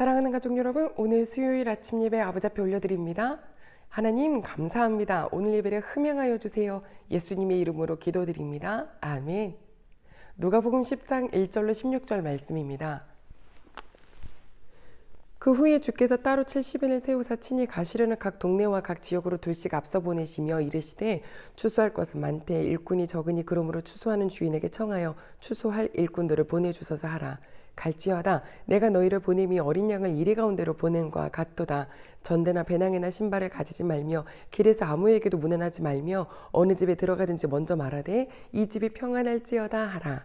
사랑하는 가족 여러분, 오늘 수요일 아침 예배 아버지 앞에 올려드립니다. 하나님 감사합니다. 오늘 예배를 흠양하여 주세요. 예수님의 이름으로 기도드립니다. 아멘. 누가복음 10장 1절로 16절 말씀입니다. 그 후에 주께서 따로 70인을 세우사 친히 가시려는 각 동네와 각 지역으로 둘씩 앞서 보내시며 이르시되 추수할 것은 많되 일꾼이 적으니 그러므로 추수하는 주인에게 청하여 추수할 일꾼들을 보내주소서 하라. 갈지어다. 내가 너희를 보냄이 어린 양을 이리 가운데로 보낸 과 같도다. 전대나 배낭이나 신발을 가지지 말며 길에서 아무에게도 문안하지 말며 어느 집에 들어가든지 먼저 말하되 이 집이 평안할지어다 하라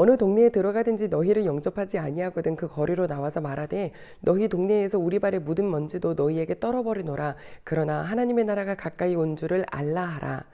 어느 동네에 들어가든지 너희를 영접하지 아니하거든 그 거리로 나와서 말하되 너희 동네에서 우리 발에 묻은 먼지도 너희에게 떨어버리노라. 그러나 하나님의 나라가 가까이 온 줄을 알라 하라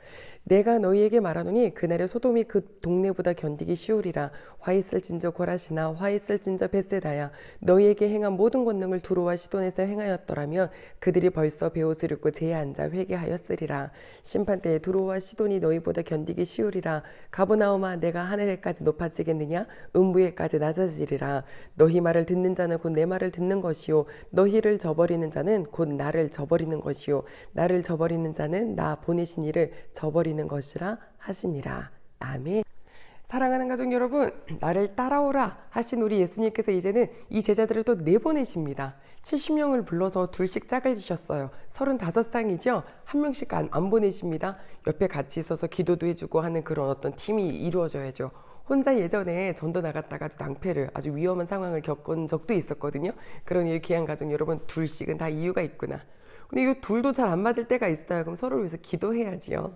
내가 너희에게 말하노니 그날의 소돔이 그 동네보다 견디기 쉬우리라. 화 있을진저 고라시나 화 있을진저 베세다야. 너희에게 행한 모든 권능을 두로와 시돈에서 행하였더라면 그들이 벌써 베옷을 입고 제에 앉아 회개하였으리라. 심판 때에 두로와 시돈이 너희보다 견디기 쉬우리라. 가보나오마 내가 하늘에까지 높아지겠느냐? 음부에까지 낮아지리라. 너희 말을 듣는 자는 곧 내 말을 듣는 것이요. 너희를 저버리는 자는 곧 나를 저버리는 것이요. 나를 저버리는 자는 나 보내신 이를 저버리는 것이라 하시니라 아멘. 사랑하는 가족 여러분, 나를 따라오라 하신 우리 예수님께서 이제는 이 제자들을 또 내보내십니다. 70명을 불러서 둘씩 짝을 지셨어요. 35쌍이죠? 한 명씩 안, 안 보내십니다. 옆에 같이 있어서 기도도 해주고 하는 그런 어떤 팀이 이루어져야죠. 혼자 예전에 전도 나갔다가 낭패를 아주 위험한 상황을 겪은 적도 있었거든요. 그런 일 귀한 가족 여러분, 둘씩은 다 이유가 있구나. 근데 이 둘도 잘 안 맞을 때가 있어요. 그럼 서로를 위해서 기도해야지요.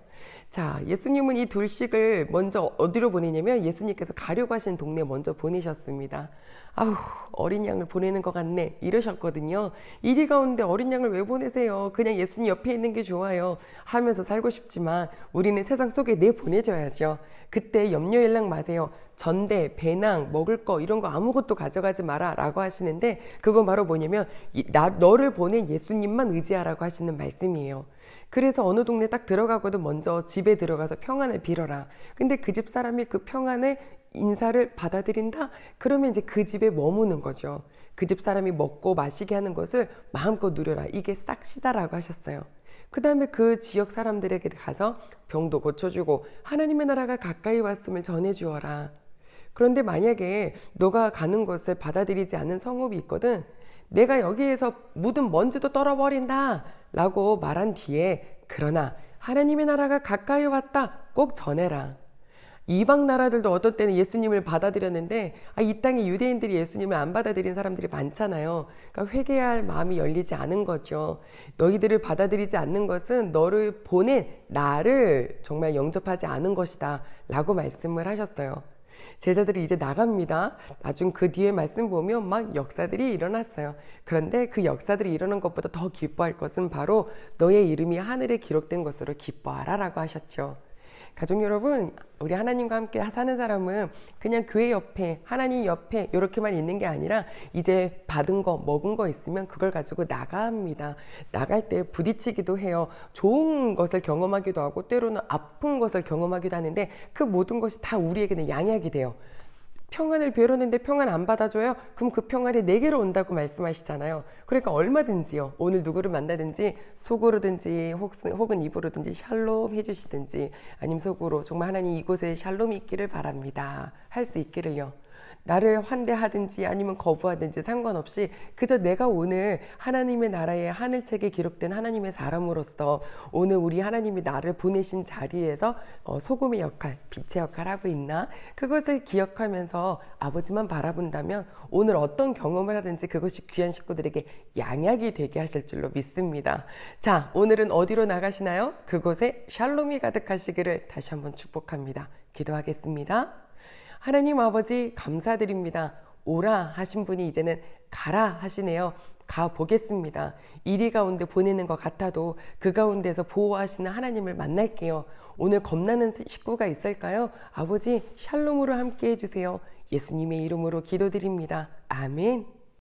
자, 예수님은 이 둘씩을 먼저 어디로 보내냐면 예수님께서 가려고 하신 동네 먼저 보내셨습니다. 아우, 어린 양을 보내는 것 같네. 이러셨거든요. 이리 가운데 어린 양을 왜 보내세요? 그냥 예수님 옆에 있는 게 좋아요. 하면서 살고 싶지만 우리는 세상 속에 내 보내줘야죠. 그때 염려 일랑 마세요. 전대, 배낭, 먹을 거 이런 거 아무것도 가져가지 마라 라고 하시는데 그건 바로 뭐냐면 나, 너를 보낸 예수님만 의지하라고 하시는 말씀이에요. 그래서 어느 동네 딱 들어가거든 먼저 집에 들어가서 평안을 빌어라. 근데 그 집 사람이 그 평안의 인사를 받아들인다? 그러면 이제 그 집에 머무는 거죠. 그 집 사람이 먹고 마시게 하는 것을 마음껏 누려라. 이게 싹시다라고 하셨어요. 그 다음에 그 지역 사람들에게 가서 병도 고쳐주고 하나님의 나라가 가까이 왔음을 전해주어라. 그런데 만약에 너가 가는 것을 받아들이지 않는 성읍이 있거든. 내가 여기에서 묻은 먼지도 떨어버린다. 라고 말한 뒤에 그러나 하나님의 나라가 가까이 왔다. 꼭 전해라. 이방 나라들도 어떤 때는 예수님을 받아들였는데 아, 이 땅에 유대인들이 예수님을 안 받아들인 사람들이 많잖아요. 그러니까 회개할 마음이 열리지 않은 거죠. 너희들을 받아들이지 않는 것은 너를 보낸 나를 정말 영접하지 않은 것이다. 라고 말씀을 하셨어요. 제자들이 이제 나갑니다. 나중 그 뒤에 말씀 보면 막 역사들이 일어났어요. 그런데 그 역사들이 일어난 것보다 더 기뻐할 것은 바로 너의 이름이 하늘에 기록된 것으로 기뻐하라 라고 하셨죠. 가족 여러분, 우리 하나님과 함께 사는 사람은 그냥 교회 옆에, 하나님 옆에 이렇게만 있는 게 아니라 이제 받은 거, 먹은 거 있으면 그걸 가지고 나갑니다. 나갈 때 부딪히기도 해요. 좋은 것을 경험하기도 하고 때로는 아픈 것을 경험하기도 하는데 그 모든 것이 다 우리에게는 양약이 돼요. 평안을 빌었는데 평안 안 받아줘요? 그럼 그 평안이 내게로 온다고 말씀하시잖아요. 그러니까 얼마든지요. 오늘 누구를 만나든지 속으로든지 혹은 입으로든지 샬롬 해주시든지 아니면 속으로 정말 하나님 이곳에 샬롬이 있기를 바랍니다. 할 수 있기를요. 나를 환대하든지 아니면 거부하든지 상관없이 그저 내가 오늘 하나님의 나라의 하늘책에 기록된 하나님의 사람으로서 오늘 우리 하나님이 나를 보내신 자리에서 어, 소금의 역할, 빛의 역할 하고 있나 그것을 기억하면서 아버지만 바라본다면 오늘 어떤 경험을 하든지 그것이 귀한 식구들에게 양약이 되게 하실 줄로 믿습니다. 자, 오늘은 어디로 나가시나요? 그곳에 샬롬이 가득하시기를 다시 한번 축복합니다. 기도하겠습니다. 하나님 아버지 감사드립니다. 오라 하신 분이 이제는 가라 하시네요. 가 보겠습니다. 이리 가운데 보내는 것 같아도 그 가운데서 보호하시는 하나님을 만날게요. 오늘 겁나는 식구가 있을까요? 아버지 샬롬으로 함께 해주세요. 예수님의 이름으로 기도드립니다. 아멘.